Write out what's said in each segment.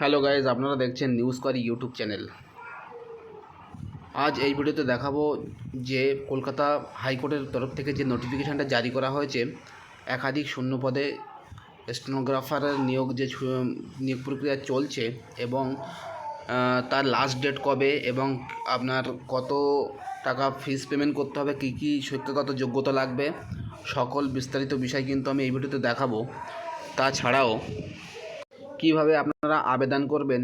Hello guys আপনারা দেখছেন news করি ইউটিউব চ্যানেল আজ এই ভিডিওতে দেখাবো যে কলকাতা হাইকোর্টের তরফ থেকে যে নোটিফিকেশানটা জারি করা হয়েছে, একাধিক শূন্য পদে স্টেনোগ্রাফারের নিয়োগ যে নিয়োগ প্রক্রিয়া চলছে এবং তার লাস্ট ডেট কবে এবং আপনার কত টাকা ফিস পেমেন্ট করতে হবে, কী কী শিক্ষাগত যোগ্যতা লাগবে, সকল বিস্তারিত বিষয় কিন্তু আমি এই ভিডিওতে দেখাবো। তাছাড়াও কীভাবে আপনারা আবেদন করবেন,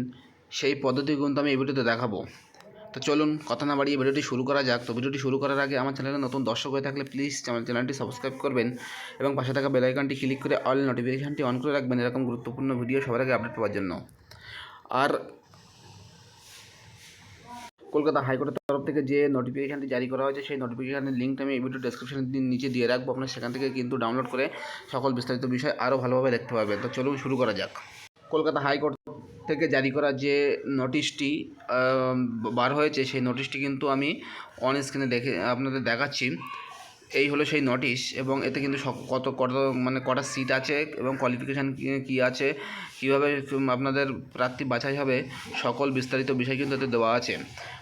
সেই পদ্ধতি কিন্তু আমি এই ভিডিওতে দেখাবো। তো চলুন কথা না বাড়িয়ে ভিডিওটি শুরু করা যাক। তো ভিডিওটি শুরু করার আগে আমার চ্যানেলে নতুন দর্শক হয়ে থাকলে প্লিজ আমার চ্যানেলটি সাবস্ক্রাইব করবেন এবং পাশে থাকা বেল আইকনটি ক্লিক করে অল নোটিফিকেশানটি অন করে রাখবেন এরকম গুরুত্বপূর্ণ ভিডিও সবার আগে আপডেট পাওয়ার জন্য। আর কলকাতা হাইকোর্টের তরফ থেকে যে নোটিফিকেশানটি জারি করা হয়েছে, সেই নোটিফিকেশানের লিঙ্কটা আমি এই ভিডিও ডেসক্রিপশনের নিচে দিয়ে রাখব। আপনার সেখান থেকে কিন্তু ডাউনলোড করে সকল বিস্তারিত বিষয় আরও ভালোভাবে দেখতে পাবেন তো চলুন শুরু করা যাক। কলকাতা হাইকোর্ট থেকে জারি করা যে নোটিশটি বার হয়েছে, সেই নোটিশটি কিন্তু আমি অন স্ক্রিনে দেখে, আপনাদের দেখাচ্ছি। এই হলো সেই নোটিশ এবং এতে কিন্তু কত কত মানে কটা সিট আছে এবং কোয়ালিফিকেশান কী আছে, কীভাবে আপনাদের প্রার্থী বাছাই হবে, সকল বিস্তারিত বিষয় কিন্তু এতে দেওয়া আছে।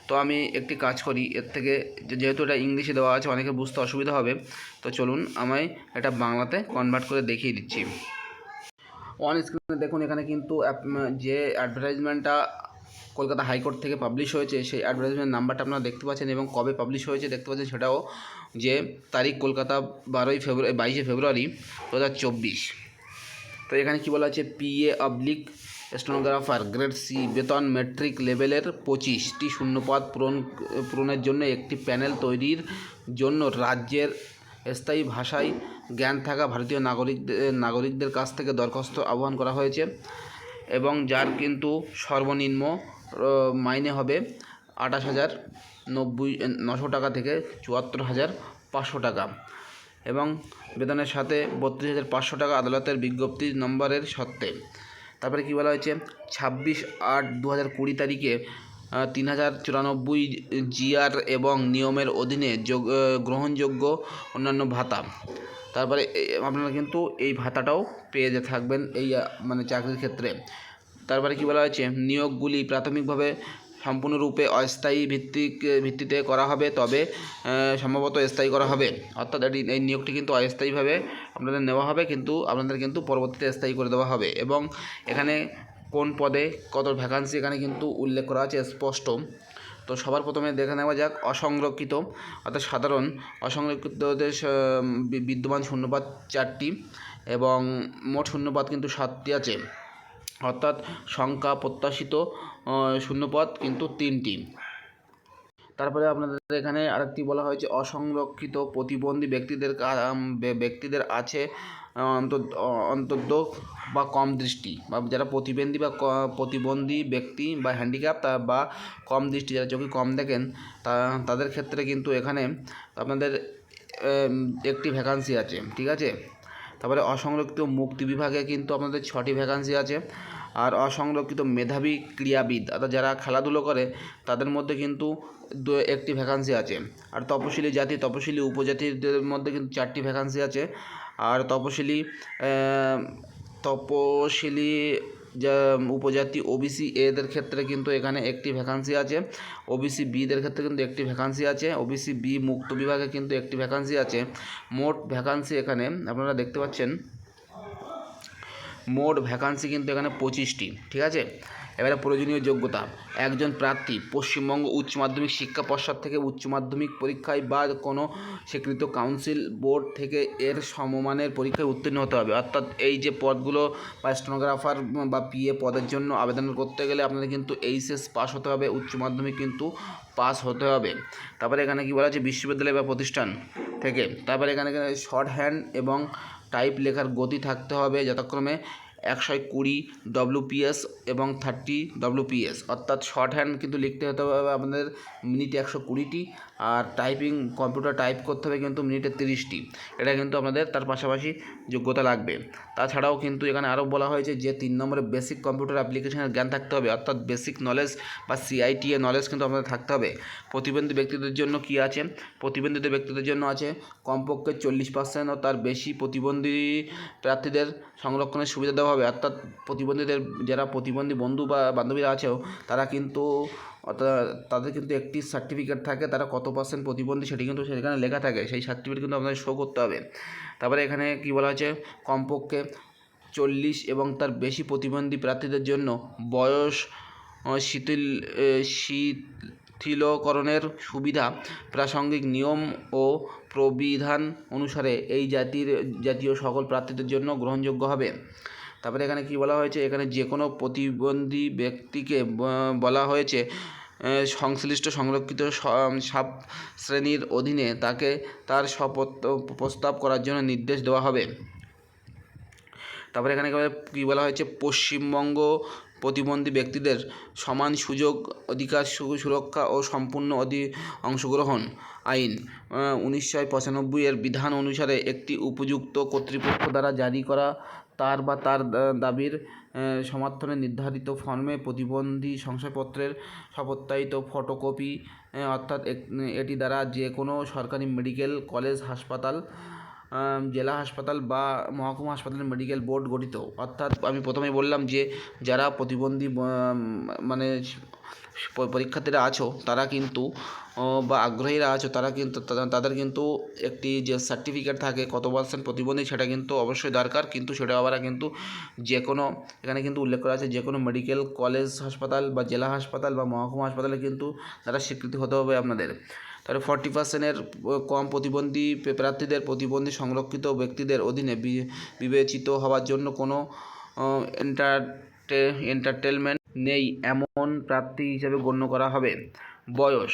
তো আমি একটি কাজ করি, এর থেকে যেহেতু এটা ইংলিশে দেওয়া আছে, অনেকে বুঝতে অসুবিধা হবে, তো চলুন আমায় এটা বাংলাতে কনভার্ট করে দেখিয়ে দিচ্ছি। অন স্ক্রিনে দেখুন, এখানে কিন্তু যে অ্যাডভার্টাইজমেন্টটা কলকাতা হাইকোর্ট থেকে পাবলিশ হয়েছে, সেই অ্যাডভার্টাইজমেন্ট নাম্বারটা আপনারা দেখতে পাচ্ছেন এবং কবে পাবলিশ হয়েছে দেখতে পাচ্ছেন সেটাও যে তারিখ কলকাতা বারোই ফেব্রুয়ারি বাইশে ফেব্রুয়ারি দু হাজার চব্বিশ। তো এখানে কী বলা আছে? PA oblique stenographer grade C বেতন মেট্রিক লেভেলের পঁচিশটি শূন্যপদ পূরণ, পূরণের জন্য একটি প্যানেল তৈরির জন্য রাজ্যের স্থায়ী ভাষায় জ্ঞান থাকা ভারতীয় নাগরিকদের নাগরিকদের কাছ থেকে দরখাস্ত আহ্বান করা হয়েছে এবং যার কিন্তু সর্বনিম্ন মাইনে হবে আঠাশ হাজার নব্বই, নশো টাকা থেকে চুয়াত্তর হাজার পাঁচশো টাকা এবং বেতনের সাথে বত্রিশ হাজার পাঁচশো টাকা আদালতের বিজ্ঞপ্তি নম্বরের সত্ত্বে। তারপরে কী বলা হয়েছে? ছাব্বিশ আট দু হাজার কুড়ি তারিখে তিন হাজার চুরানব্বই জিআর এবং নিয়মের অধীনে যোগ গ্রহণযোগ্য অন্যান্য ভাতা। তারপরে আপনারা কিন্তু এই ভাতাটাও পেয়ে যে থাকবেন এই মানে চাকরির ক্ষেত্রে। তারপরে কী বলা হয়েছে? নিয়োগগুলি প্রাথমিকভাবে সম্পূর্ণরূপে অস্থায়ী ভিত্তিক ভিত্তিতে করা হবে, তবে সম্ভবত স্থায়ী করা হবে। অর্থাৎ এটি- এই নিয়োগটি কিন্তু অস্থায়ীভাবে আপনাদের নেওয়া হবে, কিন্তু আপনাদের কিন্তু পরবর্তীতে স্থায়ী করে দেওয়া হবে। এবং এখানে কোন পদে কত ভ্যাকান্সি এখানে কিন্তু উল্লেখ করা আছে, স্পষ্ট। তো সবার প্রথমে দেখে নেওয়া যাক, অসংরক্ষিত, অর্থাৎ সাধারণ অসংরক্ষিতদের বিদ্যমান শূন্যপাত চারটি এবং মোট শূন্যপাত কিন্তু সাতটি আছে। অর্থাৎ সংখ্যা প্রত্যাশিত শূন্যপদ কিন্তু তিনটি। তারপরে আপনাদের এখানে আরেকটি বলা হয়েছে, অসংরক্ষিত প্রতিবন্ধী ব্যক্তিদের ব্যক্তিদের আছে অন্তর্দোষ বা কম দৃষ্টি বা যারা প্রতিবন্ধী বা প্রতিবন্ধী ব্যক্তি বা হ্যান্ডিক্যাপ বা কম দৃষ্টি, যারা চোখে কম দেখেন, তা, তাদের ক্ষেত্রে কিন্তু এখানে আপনাদের একটি ভ্যাকান্সি আছে, ঠিক আছে? তারপরে অসংরক্ষিত মুক্তি বিভাগে কিন্তু আপনাদের ছটি ভ্যাকান্সি আছে। আর অসংরক্ষিত মেধাবী ক্রীড়াবিদ অর্থাৎ যারা খেলাধুলো করে, তাদের মধ্যে কিন্তু দু, একটি ভ্যাকান্সি আছে। আর তপশিলি জাতি, তপশিলি উপজাতিদের মধ্যে কিন্তু চারটি ভ্যাকান্সি আছে। আর তপশিলি তপশিলি, যা, উপজাতি ওবিসি এদের ক্ষেত্রে কিন্তু এখানে একটি ভ্যাকান্সি আছে। ওবিসি বিদের ক্ষেত্রে কিন্তু একটি ভ্যাকান্সি আছে। ওবিসি বি মুক্ত বিভাগে কিন্তু একটি ভ্যাকান্সি আছে। মোট ভ্যাকান্সি এখানে আপনারা দেখতে পাচ্ছেন, মোট ভ্যাকান্সি কিন্তু এখানে পঁচিশটি, ঠিক আছে? এবারে প্রয়োজনীয় যোগ্যতা। একজন প্রার্থী, পশ্চিমবঙ্গ উচ্চ মাধ্যমিক শিক্ষা পর্ষদ থেকে উচ্চ মাধ্যমিক পরীক্ষায় বা কোনো স্বীকৃত কাউন্সিল বোর্ড থেকে এর সমমানের পরীক্ষায় উত্তীর্ণ হতে হবে। অর্থাৎ এই যে পদগুলো বা স্টেনোগ্রাফার বা পিএ পদের জন্য আবেদন করতে গেলে আপনাদের কিন্তু এইচএস পাস হতে হবে, উচ্চ মাধ্যমিক কিন্তু পাস হতে হবে। তারপরে এখানে কি বলা আছে? বিশ্ববিদ্যালয় বা প্রতিষ্ঠান থেকে। তারপরে এখানে শর্ট হ্যান্ড এবং টাইপ লেখার গতি থাকতে হবে। যথাক্রমে একশো কুড়ি ডব্লিউপিএস এবং থার্টি ডব্লিউপিএস অর্থাৎ শর্ট হ্যান্ড কিন্তু লিখতে হতে হবে আপনাদের মিনিটে একশো কুড়িটি, আর টাইপিং কম্পিউটার টাইপ করতে হবে কিন্তু মিনিটে তিরিশটি। এটা কিন্তু আপনাদের তার পাশাপাশি যোগ্যতা লাগবে। তাছাড়াও কিন্তু এখানে আরও বলা হয়েছে যে তিন নম্বরে বেসিক কম্পিউটার অ্যাপ্লিকেশনের জ্ঞান থাকতে হবে, অর্থাৎ বেসিক নলেজ বা সিআইটিএ নলেজ কিন্তু আপনাদের থাকতে হবে। প্রতিবন্ধী ব্যক্তিদের জন্য কি আছে? প্রতিবন্ধিত ব্যক্তিদের জন্য আছে কমপক্ষে চল্লিশ পার্সেন্ট ও তার বেশি প্রতিবন্ধী প্রার্থীদের সংরক্ষণের সুবিধা দেওয়া হবে। অর্থাৎ প্রতিবন্ধীদের যারা প্রতিবন্ধী বন্ধু বা বান্ধবীরা আছেও, তারা কিন্তু তাদের কিন্তু একটি সার্টিফিকেট থাকে, তারা কত পার্সেন্ট প্রতিবন্ধী সেটি কিন্তু সেখানে লেখা থাকে। সেই সার্টিফিকেট কিন্তু আপনাদের শো করতে হবে। তারপরে এখানে কী বলা হয়েছে? কমপক্ষে চল্লিশ এবং তার বেশি প্রতিবন্ধী প্রার্থীদের জন্য বয়স শিথিল শিথিলকরণের সুবিধা, প্রাসঙ্গিক নিয়ম ও প্রবিধান অনুসারে এই জাতির, জাতীয় সকল প্রার্থীদের জন্য গ্রহণযোগ্য হবে। তারপরে এখানে কি বলা হয়েছে? এখানে যে কোনো প্রতিবন্ধী ব্যক্তিকে বলা হয়েছে সংশ্লিষ্ট সংরক্ষিত সাব শ্রেণির অধীনে তাকে তার প্রস্তাব করার জন্য নির্দেশ দেওয়া হবে। তারপরে এখানে কী বলা হয়েছে? পশ্চিমবঙ্গ প্রতিবন্ধী ব্যক্তিদের সমান সুযোগ, অধিকার সুরক্ষা ও সম্পূর্ণ অধি, অংশগ্রহণ আইন উনিশশো পঁচানব্বই এর বিধান অনুসারে একটি উপযুক্ত কর্তৃপক্ষ দ্বারা জারি করা তার বা তার দাবির সমর্থনে নির্ধারিত ফর্মে প্রতিবন্ধী শংসাপত্রের সপত্যায়িত ফটোকপি অর্থাৎ এটি দ্বারা যে কোনো সরকারি মেডিকেল কলেজ হাসপাতাল জেলা হাসপাতাল বা মহকুমা হাসপাতালের মেডিকেল বোর্ড গঠিত। অর্থাৎ আমি প্রথমেই বললাম যে যারা প্রতিবন্ধী মানে পরীক্ষার্থীরা আছো, তারা কিন্তু বা আগ্রহীরা আছো, তারা কিন্তু, তাদের কিন্তু একটি যে সার্টিফিকেট থাকে, কত পার্সেন্ট প্রতিবন্ধী সেটা কিন্তু অবশ্যই দরকার, কিন্তু সেটা আবার কিন্তু যে কোনো এখানে কিন্তু উল্লেখ করা আছে যে কোনো মেডিকেল কলেজ হাসপাতাল বা জেলা হাসপাতাল বা মহকুমা হাসপাতালে কিন্তু তারা স্বীকৃতি হতে হবে আপনাদের। তাহলে ফর্টি পার্সেন্টের কম প্রতিবন্ধী প্রার্থীদের প্রতিবন্ধী সংরক্ষিত ব্যক্তিদের অধীনে বিবেচিত হওয়ার জন্য কোনো এন্টারটে এন্টারটেনমেন্ট নেই এমন প্রার্থী হিসেবে গণ্য করা হবে। বয়স।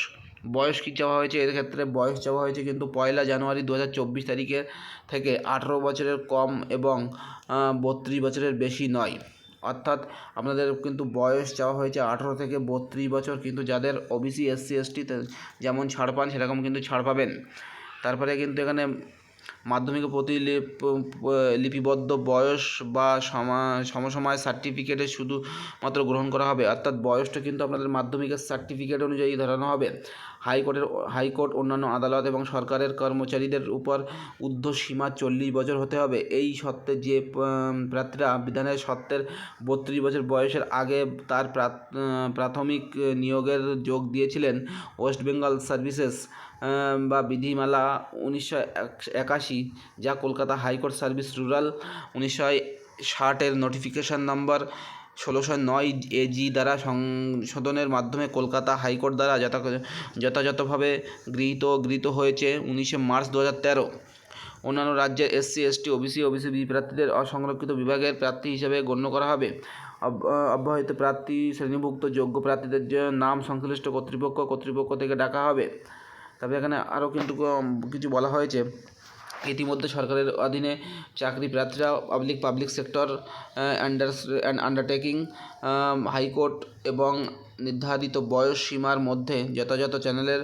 বয়স কী চাওয়া হয়েছে? এর ক্ষেত্রে বয়স চাওয়া হয়েছে কিন্তু পয়লা জানুয়ারি দু হাজার চব্বিশ তারিখের থেকে আঠেরো বছরের কম এবং বত্রিশ বছরের বেশি নয়। অর্থাৎ আপনাদের কিন্তু বয়স চাওয়া হয়েছে আঠেরো থেকে বত্রিশ বছর কিন্তু যাদের ওবিসি এসসি এসটি যেমন ছাড় পান সেরকম কিন্তু ছাড় পাবেন। তারপরে কিন্তু এখানে মাধ্যমিক প্রতিলিপ লিপিবদ্ধ বয়স বা সমা, সমসময় সার্টিফিকেটে শুধুমাত্র গ্রহণ করা হবে। অর্থাৎ বয়সটা কিন্তু আপনাদের মাধ্যমিকের সার্টিফিকেট অনুযায়ী ধরানো হবে। হাইকোর্টের হাইকোর্ট, অন্যান্য আদালত এবং সরকারের কর্মচারীদের উপর ঊর্ধ্ব সীমা চল্লিশ বছর হতে হবে। এই সত্ত্বে যে প্রার্থীরা বিধানের সত্ত্বের বত্রিশ বছর বয়সের আগে তার প্রাথ- প্রাথমিক নিয়োগের যোগ দিয়েছিলেন ওয়েস্ট বেঙ্গল সার্ভিসেস বা বিধিমালা উনিশশো একাশি। যা কলকাতা হাইকোর্ট সার্ভিস রুরাল উনিশশো ষাটের নোটিফিকেশন নাম্বার ষোলোশো নয় এজি দ্বারা সংশোধনের মাধ্যমে কলকাতা হাইকোর্ট দ্বারা যথা- যথাযথভাবে গৃহীত গৃহীত হয়েছে। উনিশে মার্চ দু হাজার তেরো। অন্যান্য রাজ্যের SC ST OBC OBC B প্রার্থীদের অসংরক্ষিত বিভাগের প্রার্থী হিসেবে গণ্য করা হবে। অব- অব্যাহত প্রার্থী শ্রেণীভুক্ত যোগ্য প্রার্থীদের নাম সংশ্লিষ্ট কর্তৃপক্ষ কর্তৃপক্ষ থেকে ডাকা হবে। তবে এখানে আরও কিন্তু কিছু বলা হয়েছে। ইতিমধ্যে সরকারের অধীনে চাকরি প্রার্থীরা public public sector under and undertaking high court এবং নির্ধারিত বয়স সীমার মধ্যে যথাযথ চ্যানেলের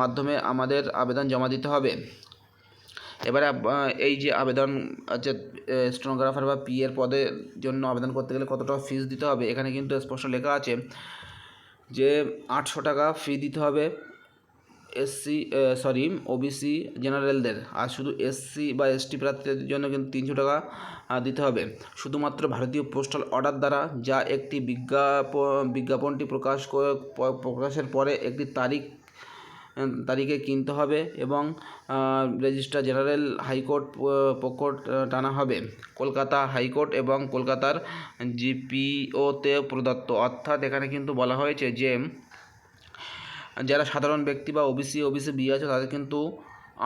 মাধ্যমে আমাদের আবেদন জমা দিতে হবে। এবারে এই যে আবেদন হচ্ছে স্টেনোগ্রাফার বা পি এর পদের জন্য আবেদন করতে গেলে কত টাকা ফিস দিতে হবে? এখানে কিন্তু স্পষ্ট লেখা আছে যে, আটশো টাকা ফি দিতে হবে। এসসি সরি ওবিসি জেনারেলদের আর শুধু এসসি বা এসটি প্রার্থীদের জন্য কিন্তু তিনশো টাকা দিতে হবে। শুধুমাত্র ভারতীয় পোস্টাল অর্ডার দ্বারা যা একটি বিজ্ঞাপ, বিজ্ঞাপনটি প্রকাশ প্রকাশের পরে একটি তারিখ তারিখে কিনতে হবে এবং রেজিস্ট্রার জেনারেল হাইকোর্ট পক্ষ টানা হবে। কলকাতা হাইকোর্ট এবং কলকাতার জিপিওতে প্রদত্ত। অর্থাৎ এখানে কিন্তু বলা হয়েছে যে যারা সাধারণ ব্যক্তি বা ওবিসি ওবিসি বি আছে, তাদের কিন্তু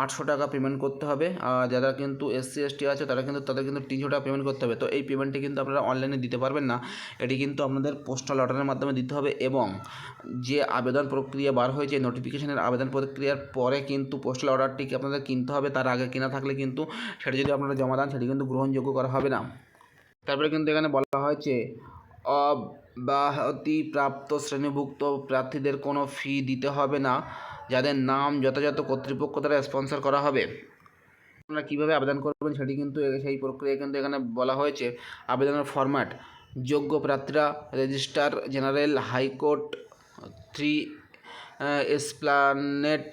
আটশো টাকা পেমেন্ট করতে হবে। আর যারা কিন্তু এসসি এসটি আছে, তারা কিন্তু, তাদের কিন্তু তিনশো টাকা পেমেন্ট করতে হবে। তো এই পেমেন্টটি কিন্তু আপনারা অনলাইনে দিতে পারবেন না। এটি কিন্তু আপনাদের পোস্টাল অর্ডারের মাধ্যমে দিতে হবে এবং যে আবেদন প্রক্রিয়া বার হয়েছে নোটিফিকেশনের আবেদন প্রক্রিয়ার পরে কিন্তু পোস্টাল অর্ডারটিকে আপনাদের কিনতে হবে। তার আগে কিনা থাকলে কিন্তু সেটা যদি আপনারা জমা দেন, সেটি কিন্তু গ্রহণযোগ্য করা হবে না। তারপরে কিন্তু এখানে বলা হয়েছে অব্যাহতিপ্রাপ্ত শ্রেণীভুক্ত প্রার্থীদের কোনো ফি দিতে হবে না, যাদের নাম যথাযথ কর্তৃপক্ষ দ্বারা স্পন্সর করা হবে। আপনারা কীভাবে আবেদন করবেন সেটি কিন্তু সেই প্রক্রিয়া কিন্তু এখানে বলা হয়েছে। আবেদনের ফরম্যাট যোগ্য প্রার্থীরা registrar general high court three Esplanade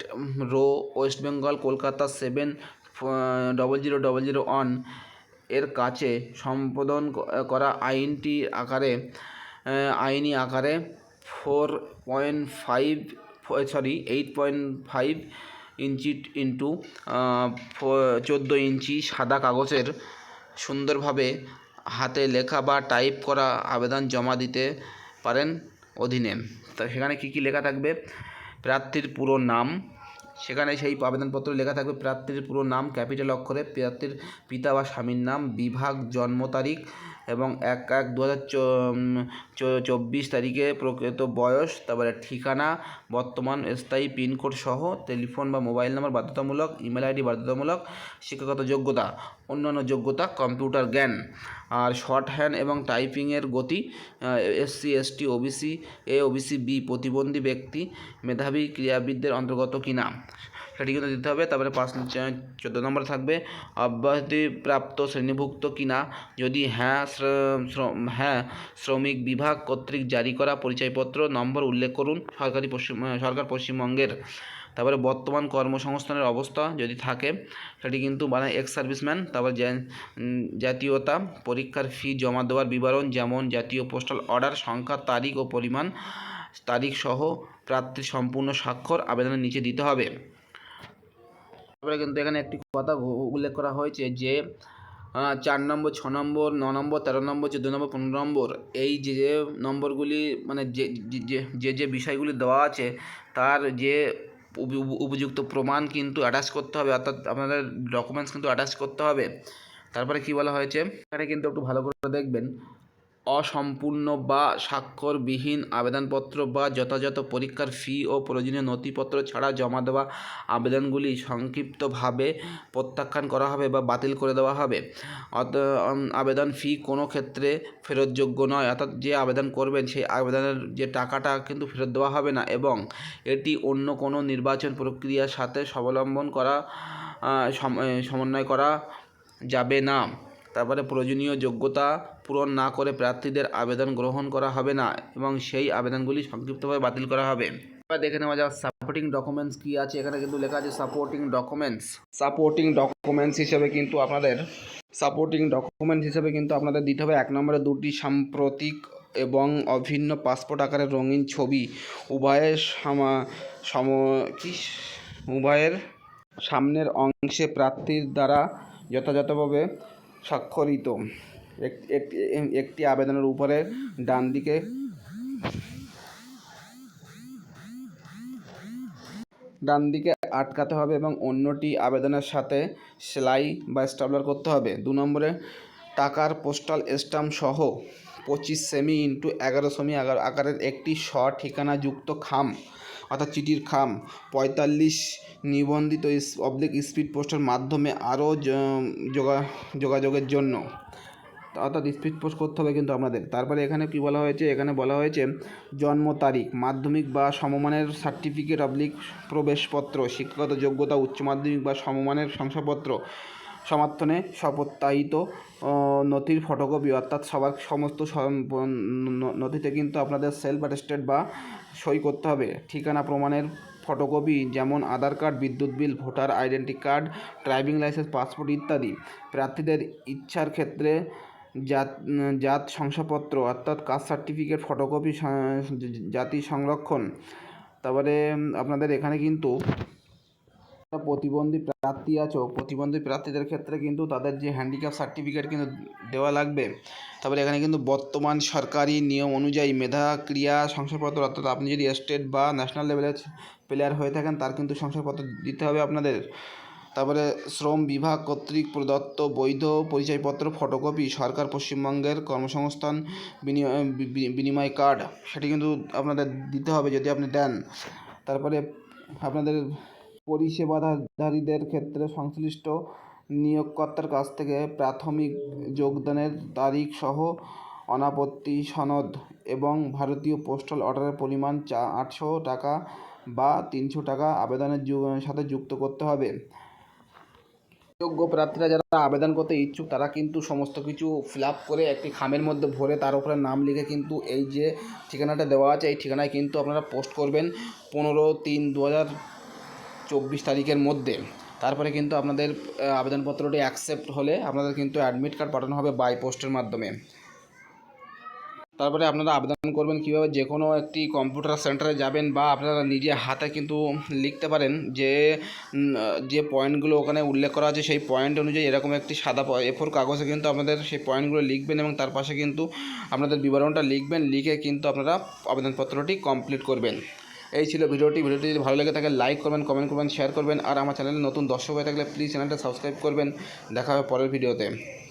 row West Bengal Kolkata seven double zero double zero ওয়ানের কাছে সম্পাদন করা আইনটি আকারে আইনি আকারে four point five sorry eight point five inch into চোদ্দ ইঞ্চি সাদা কাগজের সুন্দরভাবে হাতে লেখা বা টাইপ করা আবেদন জমা দিতে পারেন অধীনে। তা সেখানে কী কী লেখা থাকবে? প্রার্থীর পুরো নাম, সেখানে সেই আবেদনপত্র লেখা থাকবে প্রার্থীর পুরো নাম, ক্যাপিটাল অক্ষরে প্রার্থীর পিতা বা স্বামীর নাম, বিভাগ, জন্ম তারিখ এবং এক এক দু হাজার চব্বিশ তারিখে প্রকৃত বয়স, তারপরে ঠিকানা, বর্তমান স্থায়ী পিনকোড সহ টেলিফোন বা মোবাইল নাম্বার বাধ্যতামূলক, ইমেল আইডি বাধ্যতামূলক, শিক্ষাগত যোগ্যতা, অন্যান্য যোগ্যতা, কম্পিউটার জ্ঞান। আর শর্ট হ্যান্ড এবং টাইপিংয়ের গতি SC ST OBC A OBC B প্রতিবন্ধী ব্যক্তি, মেধাবী ক্রীড়াবিদদের অন্তর্গত কিনা? সেটি কিন্তু দিতে হবে। তারপরে পাঁচ চোদ্দ নম্বর থাকবে অব্যাহতিপ্রাপ্ত শ্রেণীভুক্ত কিনা। যদি হ্যাঁ হ্যাঁ শ্রমিক বিভাগ কর্তৃক জারি করা পরিচয়পত্র নম্বর উল্লেখ করুন সরকারি পশ্চিম সরকার পশ্চিমবঙ্গের। তারপরে বর্তমান কর্মসংস্থানের অবস্থা যদি থাকে, সেটি কিন্তু মানে এক্স সার্ভিসম্যান তারপর জাতীয়তা পরীক্ষার ফি জমা দেওয়ার বিবরণ, যেমন জাতীয় পোস্টাল অর্ডার সংখ্যা, তারিখ ও পরিমাণ, তারিখ সহ প্রার্থীর সম্পূর্ণ স্বাক্ষর আবেদনের নিচে দিতে হবে। তারপরে কিন্তু এখানে একটি কথা উল্লেখ করা হয়েছে যে চার নম্বর, ছ নম্বর, ন নম্বর, তেরো নম্বর, চোদ্দ নম্বর, পনেরো নম্বর, এই যে যে নম্বরগুলি মানে যে, যে- যে বিষয়গুলি দেওয়া আছে, তার যে উপ- উপ- উপযুক্ত প্রমাণ কিন্তু অ্যাটাচ করতে হবে, অর্থাৎ আপনাদের ডকুমেন্টস কিন্তু অ্যাটাচ করতে হবে। তারপরে কি বলা হয়েছে? এখানে কিন্তু একটু ভালো করে দেখবেন। অসম্পূর্ণ বা স্বাক্ষরবিহীন আবেদনপত্র বা যথাযথ পরীক্ষার ফি ও প্রয়োজনীয় নথিপত্র ছাড়া জমা দেওয়া আবেদনগুলি সংক্ষিপ্তভাবে প্রত্যাখ্যান করা হবে বা বাতিল করে দেওয়া হবে। আবেদন ফি কোনো ক্ষেত্রে ফেরতযোগ্য নয়, অর্থাৎ যে আবেদন করবেন সেই আবেদনের যে টাকাটা কিন্তু ফেরত দেওয়া হবে না এবং এটি অন্য কোনো নির্বাচন প্রক্রিয়ার সাথে স্বাবলম্বন করা সম- সমন্বয় করা যাবে না। তারপরে প্রয়োজনীয় যোগ্যতা পূরণ না করে প্রার্থীদের আবেদন গ্রহণ করা হবে না এবং সেই আবেদনগুলি সংক্ষিপ্তভাবে বাতিল করা হবে। এবার দেখে নেওয়া যাক সাপোর্টিং ডকুমেন্টস কী আছে। এখানে কিন্তু লেখা আছে সাপোর্টিং ডকুমেন্টস সাপোর্টিং ডকুমেন্টস হিসেবে কিন্তু আপনাদের সাপোর্টিং ডকুমেন্টস হিসেবে কিন্তু আপনাদের দিতে হবে এক নম্বরে দুটি সাম্প্রতিক এবং অভিন্ন পাসপোর্ট আকারের রঙিন ছবি। উভয়ের সামা সম কি? উভয়ের সামনের অংশে প্রার্থীর দ্বারা যথাযথভাবে স্বাক্ষরিত। এক- একটি আবেদনের উপরে ডান দিকে ডান দিকে আটকাতে হবে এবং অন্যটি আবেদনের সাথে সেলাই বা স্টাবলার করতে হবে। দু নম্বরে, টাকার পোস্টাল স্ট্যাম্প সহ পঁচিশ সেমি ইন্টু এগারো সেমি আকারের একটি স ঠিকানা যুক্ত খাম। অর্থাৎ চিঠির খাম। পঁয়তাল্লিশ নিবন্ধিত অবলিক স্পিড পোস্টের মাধ্যমে আরও যোগা, যোগাযোগের জন্য। অর্থাৎ স্পিড পোস্ট করতে হবে কিন্তু আপনাদের তারপরে এখানে কি বলা হয়েছে? এখানে বলা হয়েছে, জন্ম তারিখ, মাধ্যমিক বা সমমানের সার্টিফিকেট অবলিক প্রবেশপত্র, শিক্ষাগত যোগ্যতা, উচ্চ মাধ্যমিক বা সমমানের শংসাপত্র সমর্থনে সপ্রত্যাহিত আহ, নথির ফটোকপি অর্থাৎ সবার সমস্ত নথিতে কিন্তু আপনাদের সেলফ অ্যাটেস্টেড বা সই করতে হবে। ঠিকানা প্রমাণের ফটোকপি যেমন আধার কার্ড বিদ্যুৎ bill voter identity card driving licence passport ইত্যাদি। প্রার্থীদের ইচ্ছার ক্ষেত্রে জাত জাত শংসাপত্র অর্থাৎ কাস্ট সার্টিফিকেট ফটোকপি জাতি সংরক্ষণ। তারপরে আপনাদের এখানে কিন্তু প্রতিবন্ধী প্রার্থী আছো, প্রতিবন্ধী প্রার্থীদের ক্ষেত্রে কিন্তু তাদের যে হ্যান্ডিক্যাপ সার্টিফিকেট কিন্তু দেওয়া লাগবে। তারপরে এখানে কিন্তু বর্তমান সরকারি নিয়ম অনুযায়ী মেধা, ক্রিয়া, শংসাপত্র অর্থাৎ আপনি যদি স্টেট বা ন্যাশনাল লেভেলের প্লেয়ার হয়ে থাকেন, তার কিন্তু শংসাপত্র দিতে হবে আপনাদের। তারপরে শ্রম বিভাগ কর্তৃক প্রদত্ত বৈধ পরিচয়পত্র ফটোকপি সরকার পশ্চিমবঙ্গের কর্মসংস্থান বিনিময় বিনিময় কার্ড সেটি কিন্তু আপনাদের দিতে হবে যদি আপনি দেন। তারপরে আপনাদের পরিষেবাধারীদের ক্ষেত্রে সংশ্লিষ্ট নিয়োগকর্তার কাছ থেকে প্রাথমিক যোগদানের তারিখ সহ অনাপত্তি সনদ এবং ভারতীয় পোস্টাল অর্ডারের পরিমাণ চা আটশো টাকা বা তিনশো টাকা আবেদনের সাথে যুক্ত করতে হবে। যোগ্য প্রার্থীরা যারা আবেদন করতে ইচ্ছুক, তারা কিন্তু সমস্ত কিছু ফিল আপ করে একটি খামের মধ্যে ভরে তার উপরে নাম লিখে কিন্তু এই যে ঠিকানাটা দেওয়া আছে, এই ঠিকানায় কিন্তু আপনারা পোস্ট করবেন। পনেরো তিন দু হাজার চব্বিশ তারিখের মধ্যে। তারপরে কিন্তু আপনাদের আবেদনপত্রটি অ্যাকসেপ্ট হলে আপনাদের কিন্তু অ্যাডমিট কার্ড পাঠানো হবে বাই পোস্টের মাধ্যমে। তারপরে আপনারা আবেদন করবেন কীভাবে? যে কোনো একটি কম্পিউটার সেন্টারে যাবেন বা আপনারা নিজে হাতে কিন্তু লিখতে পারেন যে যে পয়েন্টগুলো ওখানে উল্লেখ করা আছে, সেই পয়েন্ট অনুযায়ী এরকম একটি সাদা এফোর কাগজে কিন্তু আপনাদের সেই পয়েন্টগুলো লিখবেন এবং তার পাশে কিন্তু আপনাদের বিবরণটা লিখবেন। লিখে কিন্তু আপনারা আবেদনপত্রটি কমপ্লিট করবেন। এই ছিল ভিডিওটি। ভিডিওটি যদি ভালো লেগে থাকে লাইক করবেন কমেন্ট করবেন শেয়ার করবেন। আর আমার চ্যানেলে নতুন দর্শক হয়ে থাকলে প্লিজ চ্যানেলটা সাবস্ক্রাইব করবেন। দেখা হবে পরের ভিডিওতে।